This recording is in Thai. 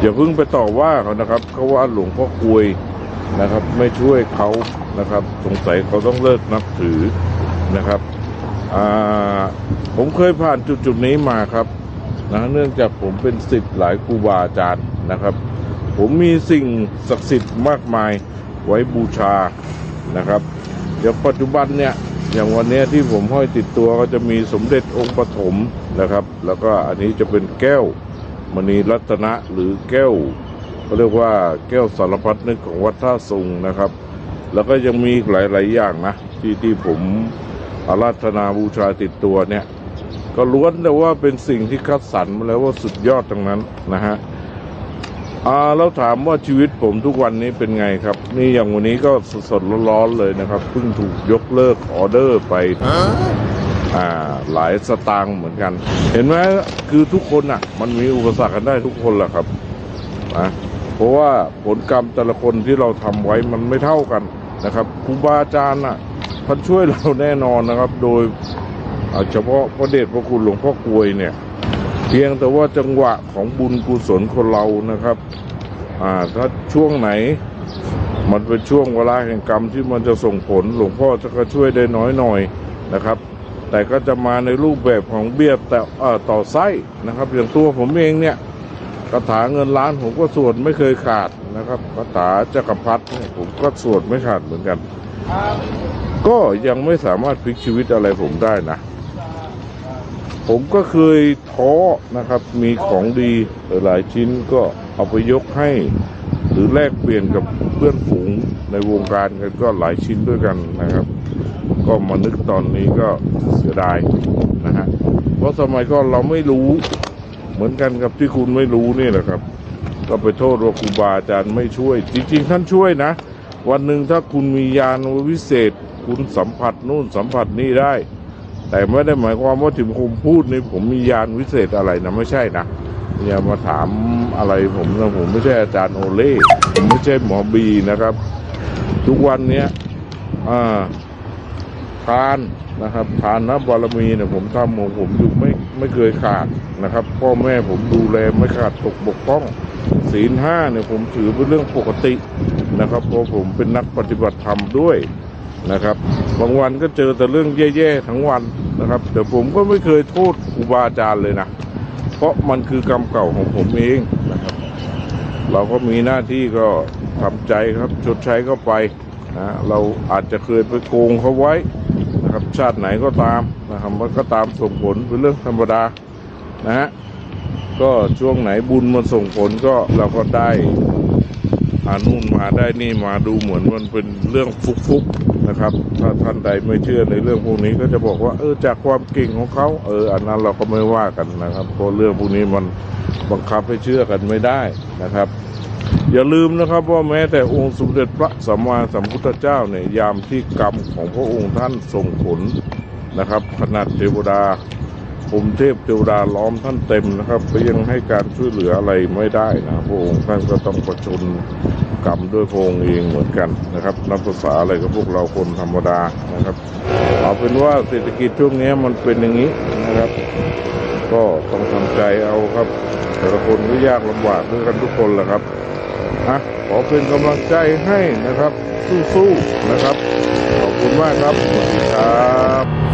อย่าเพิ่งไปต่อว่าเขานะครับเขาว่าหลวงพ่อกลวยนะครับ ไม่ช่วยเขานะครับ สงสัยเขาต้องเลิกนับถือนะครับผมเคยผ่านจุดจุดนี้มาครับนะเนื่องจากผมเป็นศิษย์หลายครูบาอาจารย์นะครับ ผมมีสิ่งศักดิ์สิทธิ์มากมายไว้บูชานะครับเดี๋ยวปัจจุบันเนี่ยอย่างวันนี้ที่ผมห้อยติดตัวก็จะมีสมเด็จองค์ปฐมนะครับ แล้วก็อันนี้จะเป็นแก้ว มณีรัตนะหรือแก้วเขาเรียกว่าแก้วสารพัดนึกของวัดท่าสุงนะครับ แล้วก็ยังมีหลาย ๆ อย่างนะ ที่ที่ผมอาราธนาบูชาติดตัวเนี่ย ก็ล้วนแต่ว่าเป็นสิ่งที่คัดสรรมาแล้วว่าสุดยอดทั้งนั้นนะฮะอ่าแล้วถามว่าชีวิตผมทุกวันนี้เป็นไงครับ นี่อย่างวันนี้ก็สดๆร้อนๆเลยนะครับเพิ่งถูกยกเลิกออเดอร์ไป อ่าหลายสตางค์เหมือนกัน เห็นไหมคือทุกคนอะ มันมีอุปสรรคกันได้ทุกคนแหละครับนะเพราะว่าผลกรรมแต่ละคนที่เราทำไว้มันไม่เท่ากันนะครับครูบาอาจารย์อะท่านช่วยเราแน่นอนนะครับ โดยเอาเฉพาะพระเดชพระคุณหลวงพ่อกลวยเนี่ย เพียงแต่ว่าจังหวะของบุญกุศลคนเรานะครับอ่าถ้าช่วงไหนมันเป็นช่วงเวลาแห่งกรรมที่มันจะส่งผลหลวงพ่อจะก็ช่วยได้น้อยหน่อยนะครับ แต่ก็จะมาในรูปแบบของเบี้ยแต่เอ่อต่อไส้นะครับ อย่างตัวผมเองเนี่ยคาถาเงินล้านผมก็สวดไม่เคยขาดนะครับคาถาจักรพรรดิผมก็สวดไม่ขาดเหมือนกัน ก็ยังไม่สามารถพลิกชีวิตอะไรผมได้นะ ผมก็เคยท้อนะครับ มีของดีหลายชิ้นก็เอาไปยกให้ รือแลกเปลี่ยนกับเพื่อนฝูงในวงการกันก็หลายชิ้นด้วยกันนะครับ ก็มานึกตอนนี้ก็เสียดายนะฮะเพราะสมัยก่อนเราไม่รู้เหมือนกันกับที่คุณไม่รู้นี่แหละครับ ก็ไปโทษว่าครูบาอาจารย์ไม่ช่วย จริง ๆ ท่านช่วยนะ วันหนึ่งถ้าคุณมียานวิเศษ คุณสัมผัสนู่นสัมผัสนี่ได้ แต่ไม่ได้หมายความว่าถึงผมพูดนี่ผมมียานวิเศษอะไรนะไม่ใช่นะ อย่ามาถามอะไรผมนะผมไม่ใช่อาจารย์โอเล่ผมไม่ใช่หมอบีนะครับ ทุกวันเนี้ยอ่าทานนะครับทานนะบารมีเนี่ยผมทำของผมอยู่ไม่ไม่เคยขาดนะครับ พ่อแม่ผมดูแลไม่ขาดตกบกพร่องศีลห้าเนี่ยผมถือเป็นเรื่องปกตินะครับเพราะผมเป็นนักปฏิบัติธรรมด้วยนะครับ บางวันก็เจอแต่เรื่องแย่ๆทั้งวันนะครับ แต่ผมก็ไม่เคยโทษครูบาอาจารย์เลยนะ เพราะมันคือกรรมเก่าของผมเองนะครับ เราก็มีหน้าที่ก็ทำใจครับชดใช้เข้าไปนะเราอาจจะเคยไปโกงเขาไว้นะครับ ชาติไหนก็ตามนะครับมันก็ตามส่งผลเป็นเรื่องธรรมดานะฮะก็ช่วงไหนบุญมันส่งผลก็เราก็ได้อานู่นมาได้นี่มาดูเหมือนมันเป็นเรื่องฟุกๆ นะครับ ถ้าท่านใดไม่เชื่อในเรื่องพวกนี้ก็จะบอกว่า เออจากความเก่งของเขาเอออันนั้นเราก็ไม่ว่ากันนะครับเพราะเรื่องพวกนี้มันบังคับให้เชื่อกันไม่ได้นะครับ อย่าลืมนะครับว่าแม้แต่องค์สมเด็จพระสัมมาสัมพุทธเจ้าเนี่ยยามที่กรรมของพระองค์ท่านส่งผลนะครับขนาดเทวดาผมเทพเทวดาล้อมท่านเต็มนะครับก็ยังให้การช่วยเหลืออะไรไม่ได้นะพระองค์ท่านก็ต้องประชน กรรมด้วยพงเองเหมือนกันนะครับ นับภาษาอะไรกับพวกเราคนธรรมดานะครับ เอาเป็นว่าเศรษฐกิจช่วงนี้มันเป็นอย่างนี้นะครับ ก็ต้องทำใจเอาครับ แต่ละคนก็ยากลำบากด้วยกันทุกคนแหละครับอะขอเป็นกำลังใจให้นะครับ สู้ๆนะครับ ขอบคุณมากครับสวัสดีครับ